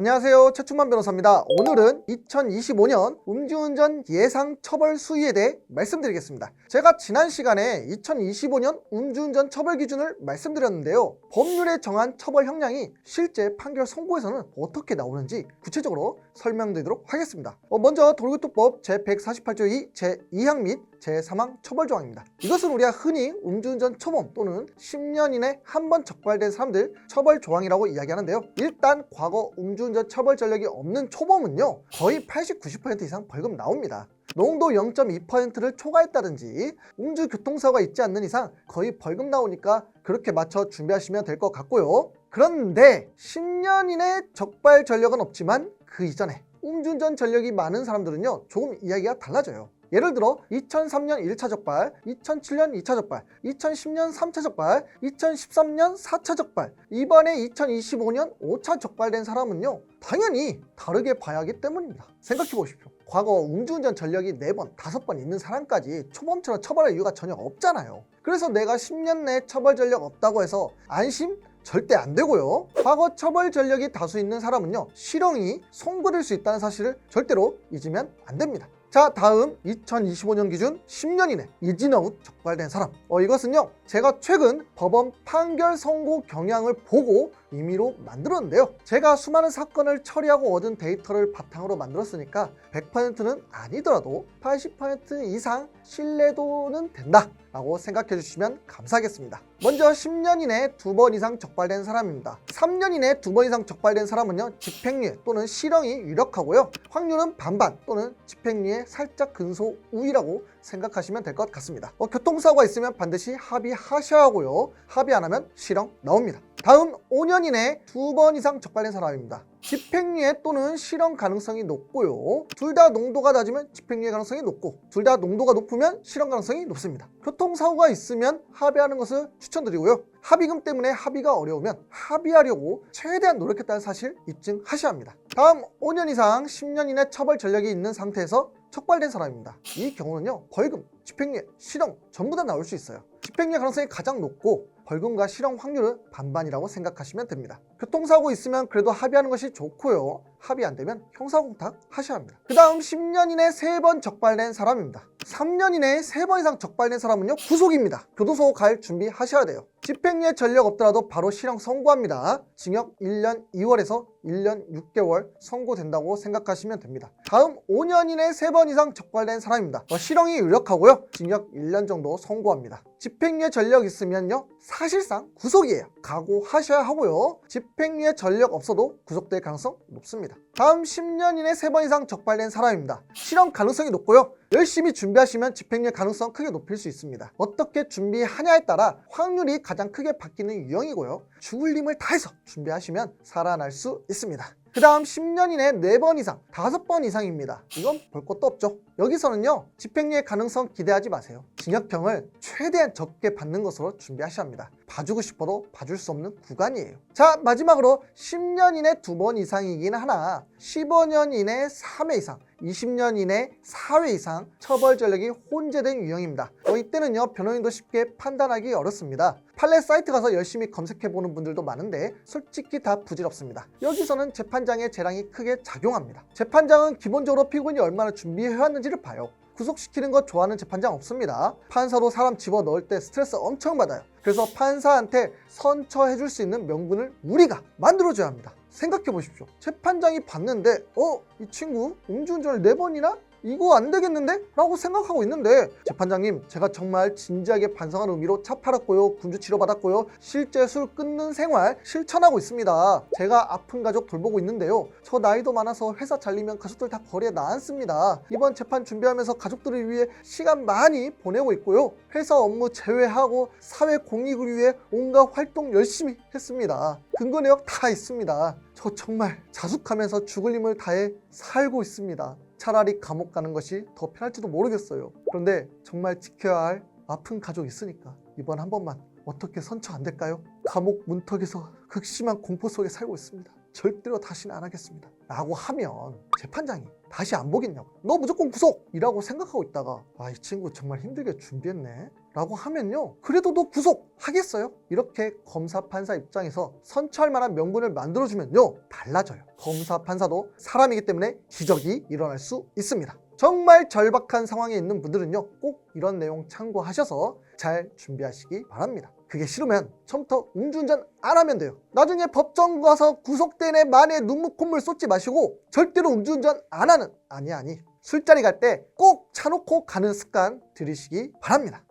안녕하세요. 최충만 변호사입니다. 오늘은 2025년 음주운전 예상 처벌 수위에 대해 말씀드리겠습니다. 제가 지난 시간에 2025년 음주운전 처벌 기준을 말씀드렸는데요. 법률에 정한 처벌 형량이 실제 판결 선고에서는 어떻게 나오는지 구체적으로 설명드리도록 하겠습니다. 어, 먼저 도로교통법 제148조 2 제2항 및 제3항 처벌 조항입니다. 이것은 우리가 흔히 음주운전 초범 또는 10년 이내 한 번 적발된 사람들 처벌 조항이라고 이야기하는데요. 일단 과거 음주운전 처벌 전력이 없는 초범은요 거의 80, 90% 이상 벌금 나옵니다. 농도 0.2%를 초과했다든지 음주 교통사고가 있지 않는 이상 거의 벌금 나오니까 그렇게 맞춰 준비하시면 될 것 같고요. 그런데 10년 이내 적발 전력은 없지만 그 이전에 음주운전 전력이 많은 사람들은요 조금 이야기가 달라져요. 예를 들어 2003년 1차 적발, 2007년 2차 적발, 2010년 3차 적발, 2013년 4차 적발, 이번에 2025년 5차 적발된 사람은요 당연히 다르게 봐야 하기 때문입니다. 생각해 보십시오. 과거 음주운전 전력이 4번, 5번 있는 사람까지 초범처럼 처벌할 이유가 전혀 없잖아요. 그래서 내가 10년 내에 처벌 전력 없다고 해서 안심? 절대 안 되고요. 과거 처벌 전력이 다수 있는 사람은요, 실형이 송구될 수 있다는 사실을 절대로 잊으면 안 됩니다. 자, 다음 2025년 기준 10년 이내 이진아웃 적발된 사람. 어, 이것은요, 제가 최근 법원 판결 선고 경향을 보고 임의로 만들었는데요. 제가 수많은 사건을 처리하고 얻은 데이터를 바탕으로 만들었으니까 100%는 아니더라도 80% 이상 신뢰도는 된다. 라고 생각해 주시면 감사하겠습니다. 먼저 10년 이내 두 번 이상 적발된 사람입니다. 3년 이내 두 번 이상 적발된 사람은요, 집행유예 또는 실형이 유력하고요. 확률은 반반 또는 집행유예 살짝 근소 우위라고 생각하시면 될 것 같습니다. 어, 교통사고가 있으면 반드시 합의하셔야 하고요. 합의 안 하면 실형 나옵니다. 다음 5년 이내 두 번 이상 적발된 사람입니다. 집행유예 또는 실형 가능성이 높고요. 둘 다 농도가 낮으면 집행유예 가능성이 높고 둘 다 농도가 높으면 실형 가능성이 높습니다. 교통사고가 있으면 합의하는 것을 추천드리고요. 합의금 때문에 합의가 어려우면 합의하려고 최대한 노력했다는 사실 입증하셔야 합니다. 다음 5년 이상 10년 이내 처벌 전력이 있는 상태에서 촉발된 사람입니다. 이 경우는요, 벌금, 집행유예, 실형 전부 다 나올 수 있어요. 집행유예 가능성이 가장 높고 벌금과 실형 확률은 반반이라고 생각하시면 됩니다. 교통사고 있으면 그래도 합의하는 것이 좋고요. 합의 안 되면 형사공탁 하셔야 합니다. 그 다음 10년 이내 3번 적발된 사람입니다. 3년 이내에 3번 이상 적발된 사람은요 구속입니다. 교도소 갈 준비 하셔야 돼요. 집행유예 전력 없더라도 바로 실형 선고합니다. 징역 1년 2월에서 1년 6개월 선고된다고 생각하시면 됩니다. 다음 5년 이내 3번 이상 적발된 사람입니다. 어, 실형이 유력하고요. 징역 1년 정도 선고합니다. 집행유예 전력 있으면요 사실상 구속이에요. 각오하셔야 하고요. 집행유예 전력 없어도 구속될 가능성 높습니다. 다음 10년 이내 3번 이상 적발된 사람입니다. 실형 가능성이 높고요. 열심히 준비하시면 집행유예 가능성 크게 높일 수 있습니다. 어떻게 준비하냐에 따라 확률이 가장 크게 바뀌는 유형이고요. 죽을 힘을 다해서 준비하시면 살아날 수 있습니다. 그 다음 10년 이내 4번 이상, 5번 이상입니다. 이건 볼 것도 없죠. 여기서는요, 집행유예 가능성 기대하지 마세요. 징역형을 최대한 적게 받는 것으로 준비하셔야 합니다. 봐주고 싶어도 봐줄 수 없는 구간이에요. 자, 마지막으로 10년 이내 2번 이상이긴 하나, 15년 이내 3회 이상, 20년 이내 4회 이상 처벌 전력이 혼재된 유형입니다. 어, 이때는요 변호인도 쉽게 판단하기 어렵습니다. 판례 사이트 가서 열심히 검색해 보는 분들도 많은데 솔직히 다 부질없습니다. 여기서는 재판장의 재량이 크게 작용합니다. 재판장은 기본적으로 피고인이 얼마나 준비해왔는지를 봐요. 구속시키는 거 좋아하는 재판장 없습니다. 판사도 사람 집어 넣을 때 스트레스 엄청 받아요. 그래서 판사한테 선처해 줄 수 있는 명분을 우리가 만들어줘야 합니다. 생각해 보십시오. 재판장이 봤는데, 어, 이 친구 음주운전을 네 번이나? 이거 안 되겠는데? 라고 생각하고 있는데 재판장님 제가 정말 진지하게 반성하는 의미로 차 팔았고요 군주 치료받았고요 실제 술 끊는 생활 실천하고 있습니다. 제가 아픈 가족 돌보고 있는데요. 저 나이도 많아서 회사 잘리면 가족들 다 거리에 나앉습니다. 이번 재판 준비하면서 가족들을 위해 시간 많이 보내고 있고요. 회사 업무 제외하고 사회 공익을 위해 온갖 활동 열심히 했습니다. 근거 내역 다 있습니다. 저 정말 자숙하면서 죽을 힘을 다해 살고 있습니다 차라리 감옥 가는 것이 더 편할지도 모르겠어요. 그런데 정말 지켜야 할 아픈 가족 있으니까 이번 한 번만 어떻게 선처 안 될까요? 감옥 문턱에서 극심한 공포 속에 살고 있습니다. 절대로 다시는 안 하겠습니다. 라고 하면 재판장이 다시 안 보겠냐고. 너 무조건 구속! 이라고 생각하고 있다가 아, 이 친구 정말 힘들게 준비했네. 라고 하면요. 그래도 너 구속하겠어요? 이렇게 검사, 판사 입장에서 선처할 만한 명분을 만들어주면요. 달라져요. 검사, 판사도 사람이기 때문에 기적이 일어날 수 있습니다. 정말 절박한 상황에 있는 분들은요. 꼭 이런 내용 참고하셔서 잘 준비하시기 바랍니다. 그게 싫으면 처음부터 음주운전 안 하면 돼요. 나중에 법정 가서 구속되네 만에 눈물 콧물 쏟지 마시고 절대로 음주운전 안 하는 아니 아니 술자리 갈 때 꼭 차놓고 가는 습관 들이시기 바랍니다.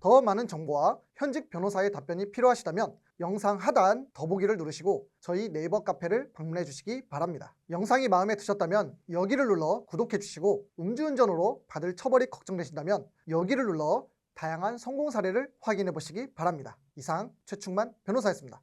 더 많은 정보와 현직 변호사의 답변이 필요하시다면 영상 하단 더보기를 누르시고 저희 네이버 카페를 방문해 주시기 바랍니다. 영상이 마음에 드셨다면 여기를 눌러 구독해 주시고 음주운전으로 받을 처벌이 걱정되신다면 여기를 눌러 다양한 성공 사례를 확인해 보시기 바랍니다. 이상 최충만 변호사였습니다.